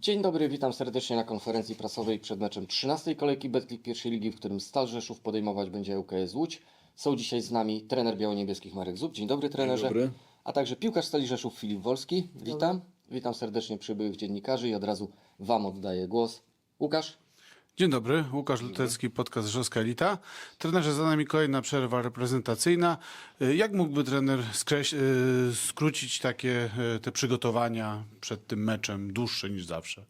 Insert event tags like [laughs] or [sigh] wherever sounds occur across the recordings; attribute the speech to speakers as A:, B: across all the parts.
A: Dzień dobry, witam serdecznie na konferencji prasowej przed meczem 13 kolejki Betclick pierwszej ligi, w którym Stal Rzeszów podejmować będzie ŁKS Łódź. Są dzisiaj z nami trener biało-niebieskich Marek Zub. Dzień dobry trenerze.
B: dobry.
A: A także piłkarz Stali Rzeszów Filip Wolski. Witam. Witam serdecznie przybyłych dziennikarzy i od razu Wam oddaję głos. Łukasz?
C: Dzień dobry, Łukasz Lutecki, podcast Rzeszowska Elita. Trenerze, za nami kolejna przerwa reprezentacyjna. Y, Jak mógłby trener y, skrócić takie y, te przygotowania przed tym meczem, dłuższe niż zawsze?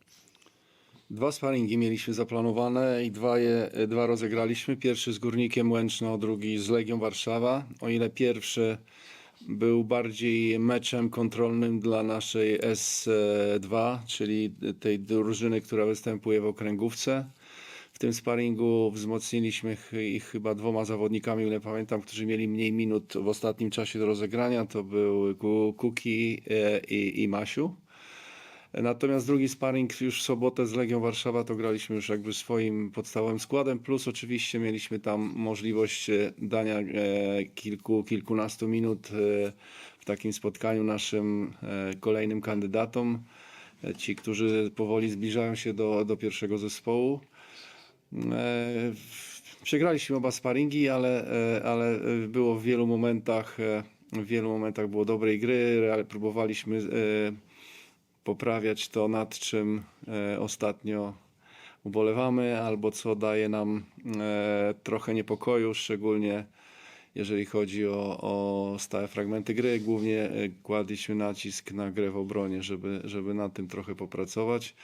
B: Dwa sparingi mieliśmy zaplanowane i dwa, je, dwa rozegraliśmy. Pierwszy z Górnikiem Łęczno, drugi z Legią Warszawa. O ile pierwszy był bardziej meczem kontrolnym dla naszej S2, czyli tej drużyny, która występuje w okręgówce. W tym sparingu wzmocniliśmy ch- ich chyba dwoma zawodnikami, ile pamiętam, którzy mieli mniej minut w ostatnim czasie do rozegrania. To był Ku- Kuki e, i, i Masiu. Natomiast drugi sparring już w sobotę z Legią Warszawa to graliśmy już jakby swoim podstawowym składem, plus oczywiście mieliśmy tam możliwość e, dania e, kilku, kilkunastu minut w takim spotkaniu naszym kolejnym kandydatom, ci, którzy powoli zbliżają się do, do pierwszego zespołu. E, Przegraliśmy oba sparingi, ale, e, ale było w wielu momentach, e, w wielu momentach było dobrej gry, ale próbowaliśmy poprawiać to, nad czym ostatnio ubolewamy, albo co daje nam trochę niepokoju, szczególnie jeżeli chodzi o, o stałe fragmenty gry. Głównie kładliśmy nacisk na grę w obronie, żeby, żeby nad tym trochę popracować.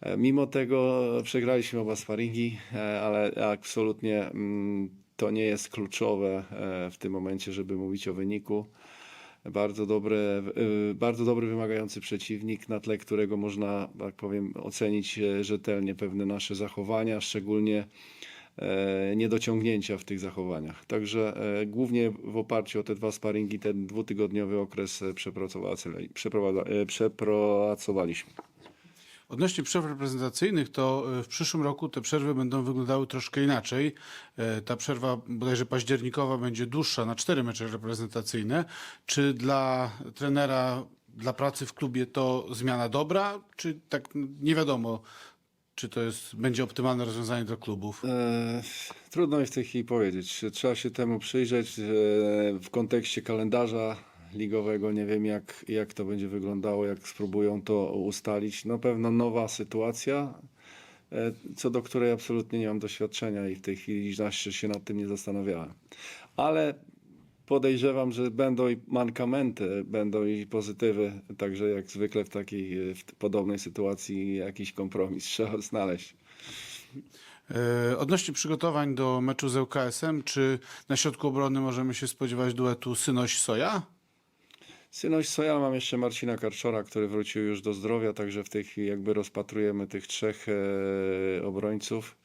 B: E, Mimo tego przegraliśmy oba sparingi, e, ale absolutnie mm, to nie jest kluczowe e, w tym momencie, żeby mówić o wyniku bardzo dobre, y, bardzo dobry, wymagający przeciwnik, na tle którego można, tak powiem, ocenić e, rzetelnie pewne nasze zachowania, szczególnie e, niedociągnięcia w tych zachowaniach. Także e, głównie w oparciu o te dwa sparingi, ten dwutygodniowy okres e, e, przepracowaliśmy.
C: Odnośnie przerw reprezentacyjnych, to y, w przyszłym roku te przerwy będą wyglądały troszkę inaczej. E, Ta przerwa bodajże październikowa będzie dłuższa na cztery mecze reprezentacyjne. Czy dla trenera, dla pracy w klubie to zmiana dobra, czy tak nie wiadomo, czy to jest, będzie optymalne rozwiązanie dla klubów?
B: E, trudno mi w tej chwili powiedzieć. Trzeba się temu przyjrzeć e, w kontekście kalendarza ligowego. Nie wiem, jak, jak to będzie wyglądało, jak spróbują to ustalić. Na pewno nowa sytuacja, e, co do której absolutnie nie mam doświadczenia i w tej chwili jeszcze się nad tym nie zastanawiałem. Ale podejrzewam, że będą i mankamenty, będą i pozytywy, także jak zwykle w takiej e, w podobnej sytuacji jakiś kompromis [laughs] trzeba znaleźć.
C: E, Odnośnie przygotowań do meczu z ŁKS-em, czy na środku obrony możemy się spodziewać duetu Synoś-Soja?
B: Synoś Soja, mam jeszcze Marcina Karczora, który wrócił już do zdrowia, także w tej chwili jakby rozpatrujemy tych trzech e, obrońców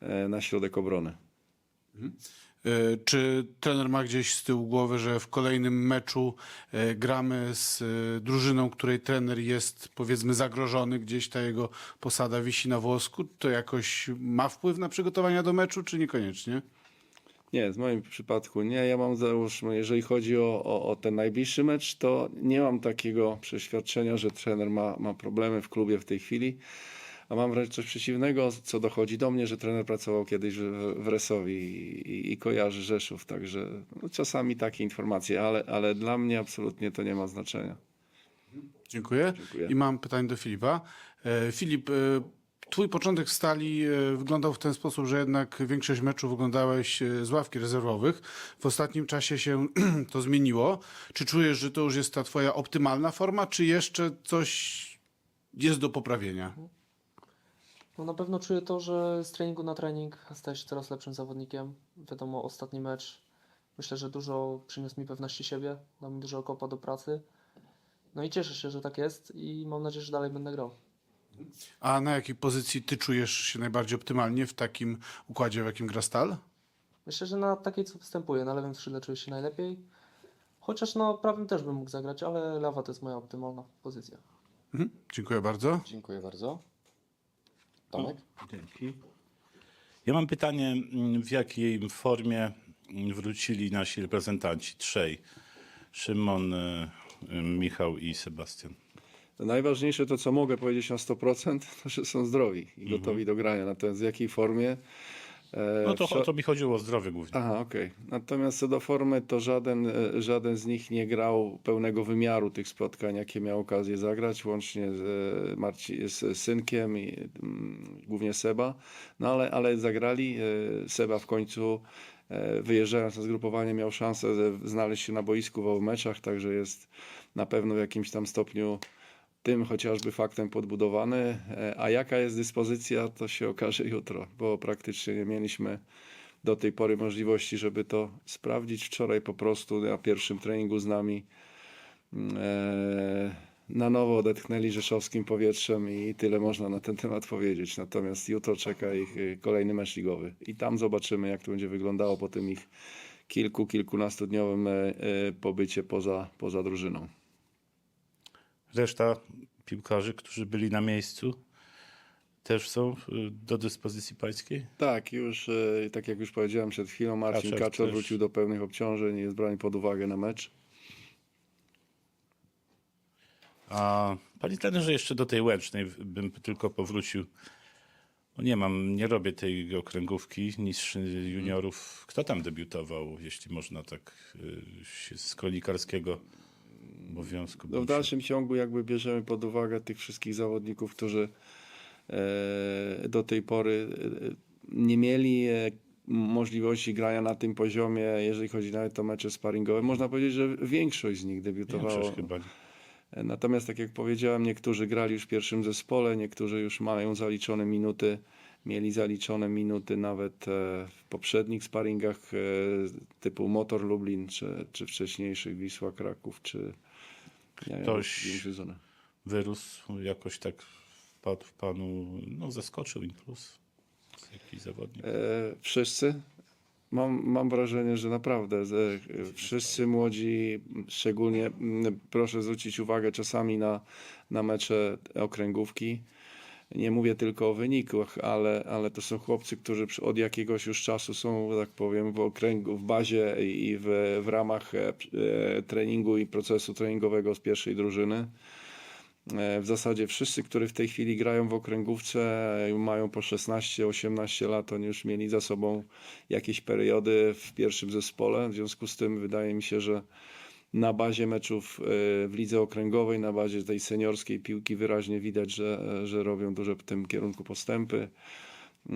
B: e, na środek obrony.
C: E, Czy trener ma gdzieś z tyłu głowy, że w kolejnym meczu gramy z drużyną, której trener jest powiedzmy zagrożony, gdzieś ta jego posada wisi na włosku? To jakoś ma wpływ na przygotowania do meczu, czy niekoniecznie?
B: Nie, w moim przypadku nie. Ja mam załóżmy, jeżeli chodzi o, o, o ten najbliższy mecz, to nie mam takiego przeświadczenia, że trener ma, ma problemy w klubie w tej chwili. A mam wręcz coś przeciwnego, co dochodzi do mnie, że trener pracował kiedyś w, w Resowi i, i, i kojarzy Rzeszów, także no, czasami takie informacje, ale, ale dla mnie absolutnie to nie ma znaczenia.
C: Dziękuję.
B: Dziękuję.
C: I mam pytanie do Filipa. E, Filip, e, twój początek w Stali e, wyglądał w ten sposób, że jednak większość meczów wyglądałeś e, z ławki rezerwowych. W ostatnim czasie się [clears throat] to zmieniło. Czy czujesz, że to już jest ta twoja optymalna forma, czy jeszcze coś jest do poprawienia?
D: No na pewno czuję to, że z treningu na trening się coraz lepszym zawodnikiem. Wiadomo, ostatni mecz myślę, że dużo przyniósł mi pewności siebie, dał mi dużo kopa do pracy. No i cieszę się, że tak jest i mam nadzieję, że dalej będę grał.
C: A na jakiej pozycji ty czujesz się najbardziej optymalnie w takim układzie, w jakim gra Stal?
D: Myślę, że na takiej co występuję, na lewym skrzydle czuję się najlepiej. Chociaż no prawym też bym mógł zagrać, ale lewa to jest moja optymalna pozycja.
C: Mhm. Dziękuję bardzo.
A: Dziękuję bardzo. Tomek?
E: Dzięki. Ja mam pytanie, mm, w jakiej formie mm, wrócili nasi reprezentanci trzej? Szymon, y, y, Michał i Sebastian.
B: Najważniejsze to, co mogę powiedzieć na 100%, to, że są zdrowi i gotowi do grania. Natomiast w jakiej formie? e,
E: No to o to mi chodziło o zdrowie głównie.
B: Aha, okej. Natomiast co do formy, to żaden, e, żaden z nich nie grał pełnego wymiaru tych spotkań, jakie miał okazję zagrać, łącznie z, e, Marci, z Synkiem i mm, głównie Seba. No ale, ale zagrali. Seba w końcu wyjeżdżając na zgrupowanie miał szansę znaleźć się na boisku w obu meczach, także jest na pewno w jakimś tam stopniu tym chociażby faktem podbudowany. E, A jaka jest dyspozycja, to się okaże jutro, bo praktycznie nie mieliśmy do tej pory możliwości, żeby to sprawdzić. Wczoraj po prostu na pierwszym treningu z nami e, na nowo odetchnęli rzeszowskim powietrzem i tyle można na ten temat powiedzieć. Natomiast jutro czeka ich e, kolejny mecz ligowy i tam zobaczymy, jak to będzie wyglądało po tym ich kilku, kilkunastodniowym pobycie poza, poza drużyną.
E: Reszta piłkarzy, którzy byli na miejscu, też są y, do dyspozycji pańskiej?
B: Tak, już e, tak jak już powiedziałem przed chwilą, Marcin
E: Kaczor
B: Kaczor wrócił do pełnych obciążeń i jest brany pod uwagę na mecz.
E: A panie trenerze, jeszcze do tej Łęcznej bym tylko powrócił. No nie mam, nie robię tej okręgówki niż juniorów. Kto tam debiutował, jeśli można tak y, się z kronikarskiego obowiązku?
B: No w dalszym ciągu jakby bierzemy pod uwagę tych wszystkich zawodników, którzy e, do tej pory e, nie mieli e, możliwości grania na tym poziomie, jeżeli chodzi nawet o mecze sparingowe. Można powiedzieć, że większość z nich debiutowała. Natomiast tak jak powiedziałem, niektórzy grali już w pierwszym zespole, niektórzy już mają zaliczone minuty, mieli zaliczone minuty nawet e, w poprzednich sparingach e, typu Motor Lublin, czy, czy wcześniejszych Wisła Kraków, czy wiem,
E: Ktoś-
B: Giężyzona.
E: Wyrósł jakoś tak wpadł w panu, no zaskoczył Impuls. Jakiś zawodnik.
B: E, wszyscy. Mam, mam wrażenie, że naprawdę e, wszyscy młodzi, szczególnie proszę zwrócić uwagę czasami na, na mecze okręgówki. Nie mówię tylko o wynikach, ale, ale to są chłopcy, którzy od jakiegoś już czasu są, tak powiem, w okręgu, w bazie i w, w ramach e, e, treningu i procesu treningowego z pierwszej drużyny. E, W zasadzie wszyscy, którzy w tej chwili grają w okręgówce, mają po 16-18 lat, oni już mieli za sobą jakieś periody w pierwszym zespole. W związku z tym wydaje mi się, że na bazie meczów e, w lidze okręgowej, na bazie tej seniorskiej piłki wyraźnie widać, że, że robią duże w tym kierunku postępy.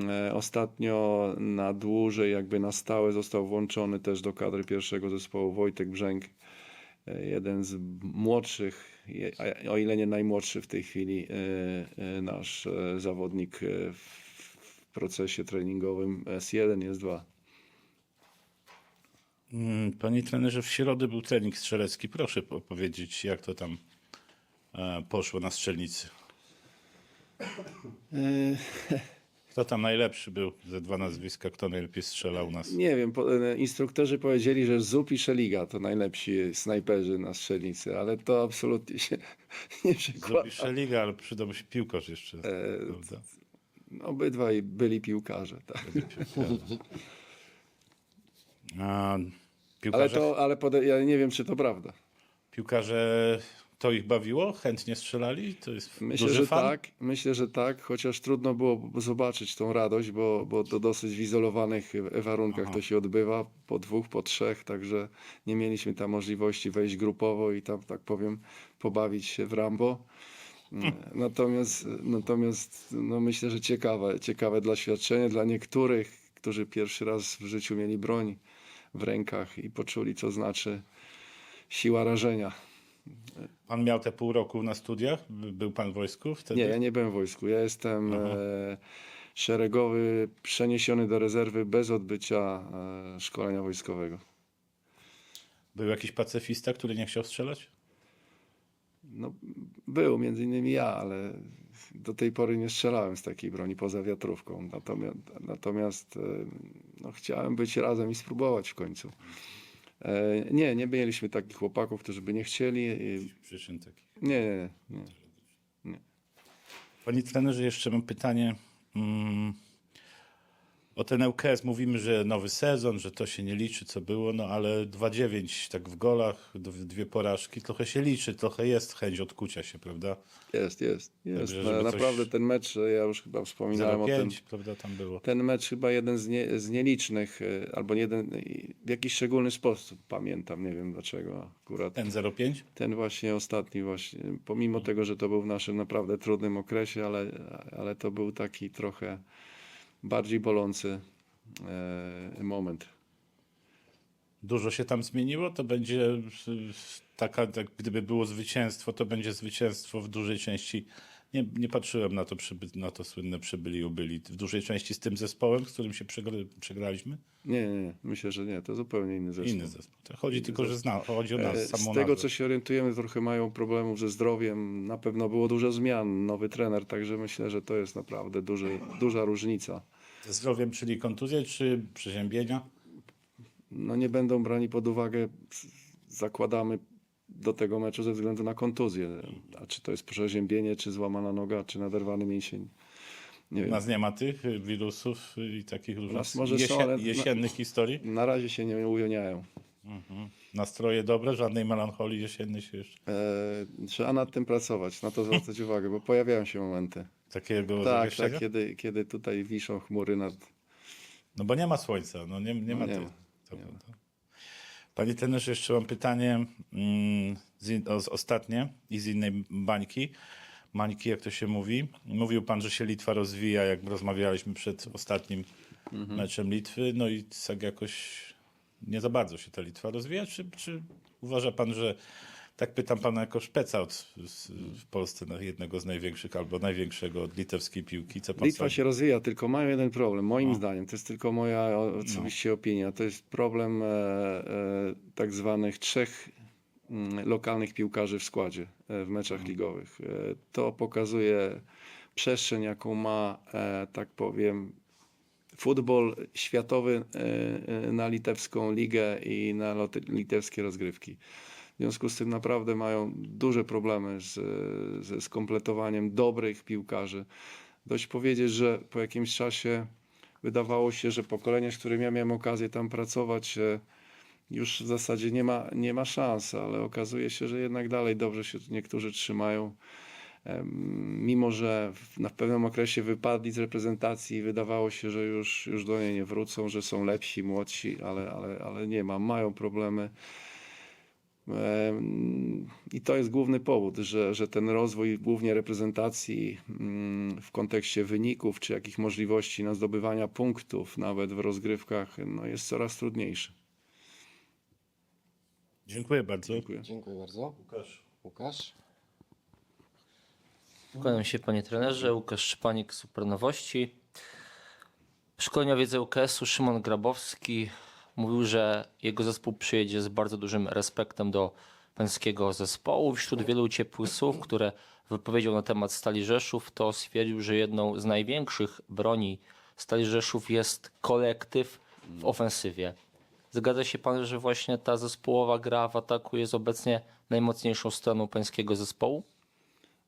B: E, Ostatnio na dłużej, jakby na stałe został włączony też do kadry pierwszego zespołu Wojtek Brzęk, e, jeden z młodszych, o ile nie najmłodszy w tej chwili e, e, nasz e, zawodnik e, w procesie treningowym S1 jest 2.
E: Mm, Panie trenerze, w środę był trening strzelecki. Proszę opowiedzieć, jak to tam e, poszło na strzelnicy. Kto tam najlepszy był? Ze dwa nazwiska, kto najlepiej strzelał u nas?
B: Nie wiem, e, instruktorzy powiedzieli, że Zup i Szeliga to najlepsi snajperzy na strzelnicy, ale to absolutnie się [laughs] nie przekłada.
E: Zrobisz liga, ale przydałby się piłkarz jeszcze. prawda?
B: Obydwaj byli piłkarze, tak. [laughs]
E: A
B: Ale
E: piłkarze,
B: to, ale pode, ja nie wiem, czy to prawda.
E: piłkarze to ich bawiło? Chętnie strzelali? To jest
B: Myślę,
E: duży
B: że
E: fan?
B: tak, myślę, że tak, chociaż trudno było zobaczyć tą radość, bo, bo to dosyć w izolowanych warunkach to się odbywa, po dwóch, po trzech, także nie mieliśmy tam możliwości wejść grupowo i tam, tak powiem, pobawić się w Rambo. [laughs] Natomiast, natomiast no myślę, że ciekawe, ciekawe doświadczenie dla niektórych, którzy pierwszy raz w życiu mieli broń w rękach i poczuli, co znaczy siła rażenia.
E: Pan miał te pół roku na studiach? By- Był pan w wojsku wtedy?
B: Nie, ja nie byłem w wojsku. Ja jestem e, szeregowy, przeniesiony do rezerwy bez odbycia e, szkolenia wojskowego.
E: Był jakiś pacyfista, który nie chciał strzelać?
B: No, był między innymi ja, ale do tej pory nie strzelałem z takiej broni poza wiatrówką. Natomiast, natomiast e, no, chciałem być razem i spróbować w końcu. E, nie, nie mieliśmy takich chłopaków, którzy by nie chcieli.
E: Przyczyn takich.
B: nie, nie, nie.
E: Panie trenerze, jeszcze mam pytanie. Mm, O ten ŁKS mówimy, że nowy sezon, że to się nie liczy, co było, no ale 2-9 tak w golach, dwie porażki, trochę się liczy, trochę jest chęć odkucia się, prawda?
B: Jest, jest, jest.
E: Także,
B: Na, naprawdę ten mecz, ja już chyba wspominałem o tym.
E: 0-5, prawda, tam było.
B: Ten mecz chyba jeden z, nie, z nielicznych, e, albo jeden, w jakiś szczególny sposób pamiętam, nie wiem dlaczego akurat.
E: Ten 0-5?
B: Ten właśnie ostatni właśnie, pomimo tego, że to był w naszym naprawdę trudnym okresie, ale, ale to był taki trochę bardziej bolący e, moment.
E: Dużo się tam zmieniło, to będzie taka, tak, gdyby było zwycięstwo, to będzie zwycięstwo w dużej części. Nie, nie patrzyłem na to, przyby, na to słynne przybyli ubyli. W dużej części z tym zespołem, z którym się przegra, przegraliśmy.
B: Nie, nie, nie, myślę, że nie, to zupełnie inny zespół.
E: Inny zespół. To chodzi tylko, że zna, chodzi o nas,
B: E, Z tego,
E: nazwę.
B: co się orientujemy, trochę mają problemów ze zdrowiem. Na pewno było dużo zmian, nowy trener, także myślę, że to jest naprawdę duży, duża różnica.
E: Ze zdrowiem, czyli kontuzje, czy przeziębienia?
B: No nie będą brani pod uwagę, zakładamy do tego meczu ze względu na kontuzję. A czy to jest przeziębienie, czy złamana noga, czy naderwany mięsień. Nie
E: nas nie ma tych wirusów i takich różnych
B: może są, ale-
E: jesiennych historii.
B: Na razie się nie ujawniają.
E: Nastroje dobre, żadnej melancholii jesiennej się jeszcze.
B: E, trzeba nad tym pracować, na to zwracać [laughs] uwagę, bo pojawiają się momenty.
E: Takiego
B: Tak, tak, kiedy, kiedy tutaj wiszą chmury nad,
E: No bo nie ma słońca, no nie, nie ma
B: nie
E: tych.
B: ma,
E: To prawda. Panie trenerze, jeszcze mam pytanie mm, z, o, ostatnie i z innej bańki. Mańki, jak to się mówi. Mówił pan, że się Litwa rozwija, jak rozmawialiśmy przed ostatnim
B: Mhm.
E: meczem Litwy. No i tak jakoś nie za bardzo się ta Litwa rozwija. Czy, czy uważa pan, że tak pytam pana jako szpeca w Polsce na jednego z największych albo największego od litewskiej piłki. Co pan
B: Litwa się rozwija, tylko mają jeden problem, moim zdaniem, to jest tylko moja o-
E: No.
B: oczywiście opinia, to jest problem e, e, tak zwanych trzech mm, lokalnych piłkarzy w składzie e, w meczach
E: Mhm.
B: ligowych. E, to pokazuje przestrzeń, jaką ma, e, tak powiem, futbol światowy na litewską ligę i na litewskie rozgrywki. W związku z tym naprawdę mają duże problemy z, ze skompletowaniem dobrych piłkarzy. Dość powiedzieć, że po jakimś czasie wydawało się, że pokolenie, z którym ja miałem okazję tam pracować, e, już w zasadzie nie ma, nie ma szans, ale okazuje się, że jednak dalej dobrze się niektórzy trzymają. Mimo, że w, na pewnym okresie wypadli z reprezentacji, wydawało się, że już, już do niej nie wrócą, że są lepsi, młodsi, ale, ale, ale nie ma, mają problemy. I to jest główny powód, że, że ten rozwój głównie reprezentacji mm, w kontekście wyników czy jakich możliwości na zdobywania punktów nawet w rozgrywkach no, jest coraz trudniejszy.
E: Dziękuję bardzo.
B: Dziękuję.
A: Dziękuję bardzo.
E: Łukasz.
A: Łukasz?
F: Kłaniam się panie trenerze, Łukasz Szpanik, Super Nowości. Szkoleniowiec UKS-u Szymon Grabowski mówił, że jego zespół przyjedzie z bardzo dużym respektem do pańskiego zespołu. Wśród wielu ciepłych słów, które wypowiedział na temat Stali Rzeszów, to stwierdził, że jedną z największych broni Stali Rzeszów jest kolektyw w ofensywie. Zgadza się pan, że właśnie ta zespołowa gra w ataku jest obecnie najmocniejszą stroną pańskiego zespołu?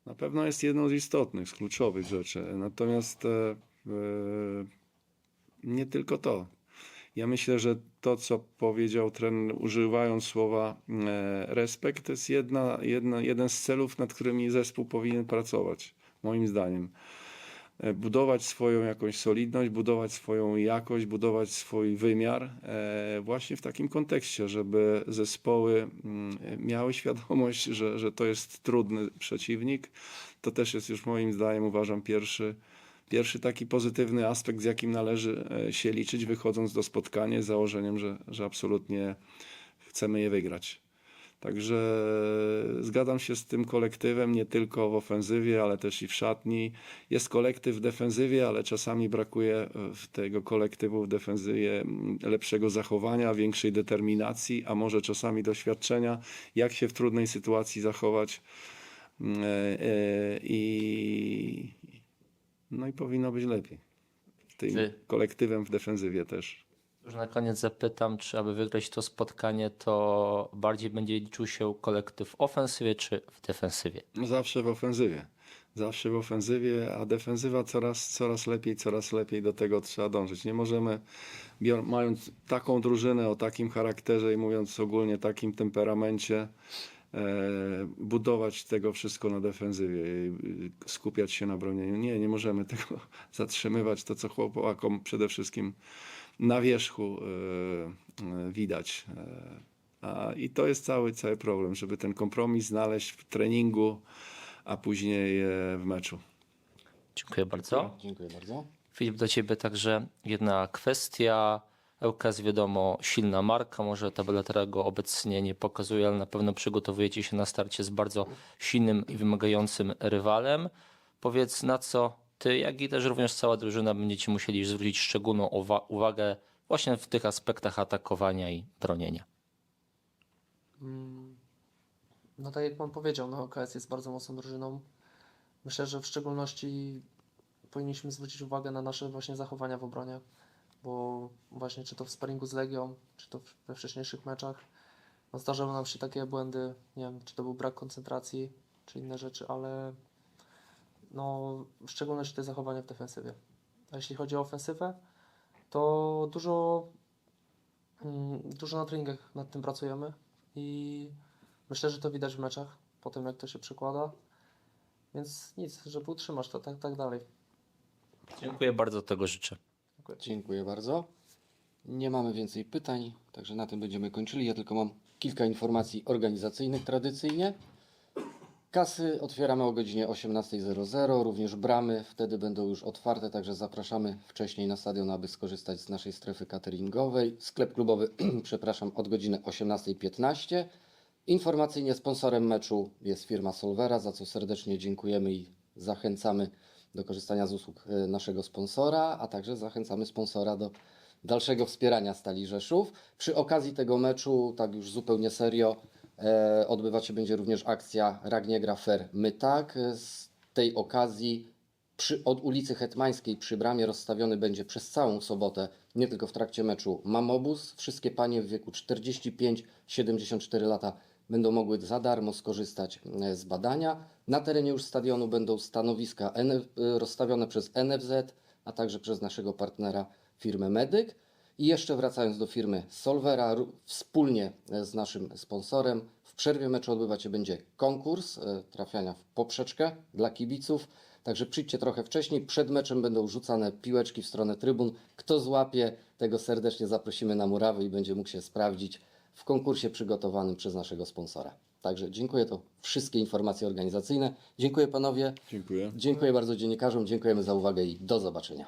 B: Na pewno jest jedną z istotnych, z kluczowych rzeczy. Natomiast e, e, nie tylko to. Ja myślę, że to, co powiedział trener, używając słowa e, respekt, to jest jedna, jedna, jeden z celów, nad którymi zespół powinien pracować, moim zdaniem. E, Budować swoją jakąś solidność, budować swoją jakość, budować swój wymiar e, właśnie w takim kontekście, żeby zespoły mm, miały świadomość, że, że to jest trudny przeciwnik. To też jest już moim zdaniem, uważam, pierwszy, pierwszy taki pozytywny aspekt, z jakim należy e, się liczyć, wychodząc do spotkania z założeniem, że, że absolutnie chcemy je wygrać. Także zgadzam się z tym kolektywem nie tylko w ofensywie, ale też i w szatni. Jest kolektyw w defensywie, ale czasami brakuje e, w tego kolektywu w defensywie lepszego zachowania, większej determinacji, a może czasami doświadczenia, jak się w trudnej sytuacji zachować. Mm, e, e, I, no i powinno być lepiej. Tym kolektywem w defensywie też.
F: Już na koniec zapytam, czy aby wygrać to spotkanie, to bardziej będzie liczył się kolektyw w ofensywie czy w defensywie?
B: Zawsze w ofensywie. Zawsze w ofensywie, a defensywa coraz, coraz lepiej, coraz lepiej do tego trzeba dążyć. Nie możemy, mając taką drużynę o takim charakterze i mówiąc ogólnie takim temperamencie, budować tego wszystko na defensywie, i, skupiać się na bronieniu. Nie, nie możemy [laughs] tego zatrzymywać. To, co chłopakom przede wszystkim na wierzchu e, e, widać. E, a, I to jest cały, cały problem, żeby ten kompromis znaleźć w treningu, a później e, w meczu.
F: Dziękuję bardzo.
A: Dziękuję bardzo.
F: Filip, do ciebie także jedna kwestia. ŁKS wiadomo, silna marka, może tabela tego obecnie nie pokazuje, ale na pewno przygotowujecie się na starcie z bardzo silnym i wymagającym rywalem. Powiedz, na co ty, jak i też również cała drużyna będziecie musieli zwrócić szczególną uwa- uwagę właśnie w tych aspektach atakowania i bronienia.
D: Mm, No tak jak Pan powiedział, no OKS jest bardzo mocną drużyną. Myślę, że w szczególności powinniśmy zwrócić uwagę na nasze właśnie zachowania w obronie, bo właśnie czy to w sparingu z Legią, czy to we wcześniejszych meczach, no zdarzały nam się takie błędy, nie wiem, czy to był brak koncentracji, czy inne rzeczy, ale no w szczególności te zachowania w defensywie. A jeśli chodzi o ofensywę, to dużo, mm, dużo na treningach nad tym pracujemy i myślę, że to widać w meczach, po tym jak to się przekłada. Więc nic, żeby utrzymać to tak, tak dalej.
F: Dziękuję bardzo, tego życzę.
A: Dziękuję bardzo. Nie mamy więcej pytań, także na tym będziemy kończyli. Ja tylko mam kilka informacji organizacyjnych tradycyjnie. Kasy otwieramy o godzinie 18.00, również bramy wtedy będą już otwarte, także zapraszamy wcześniej na stadion, aby skorzystać z naszej strefy cateringowej. Sklep klubowy, [clears throat] przepraszam, od godziny 18.15. Informacyjnie sponsorem meczu jest firma Solvera, za co serdecznie dziękujemy i zachęcamy do korzystania z usług e, naszego sponsora, a także zachęcamy sponsora do dalszego wspierania Stali Rzeszów. Przy okazji tego meczu, tak już zupełnie serio, e, odbywać się będzie również akcja Ragniegra Fair My Tak. E, Z tej okazji przy, od ulicy Hetmańskiej przy bramie rozstawiony będzie przez całą sobotę, nie tylko w trakcie meczu, mamobus. Wszystkie panie w wieku 45-74 lata będą mogły za darmo skorzystać e, z badania. Na terenie już stadionu będą stanowiska e, rozstawione przez NFZ, a także przez naszego partnera firmę Medyk. I jeszcze wracając do firmy Solvera, wspólnie e, z naszym sponsorem, w przerwie meczu odbywać się będzie konkurs e, trafiania w poprzeczkę dla kibiców. Także przyjdźcie trochę wcześniej. Przed meczem będą rzucane piłeczki w stronę trybun. Kto złapie, tego serdecznie zaprosimy na murawy i będzie mógł się sprawdzić w konkursie przygotowanym przez naszego sponsora. Także dziękuję, to wszystkie informacje organizacyjne. Dziękuję panowie,
B: Dziękuję.
A: dziękuję bardzo dziennikarzom, dziękujemy za uwagę i do zobaczenia.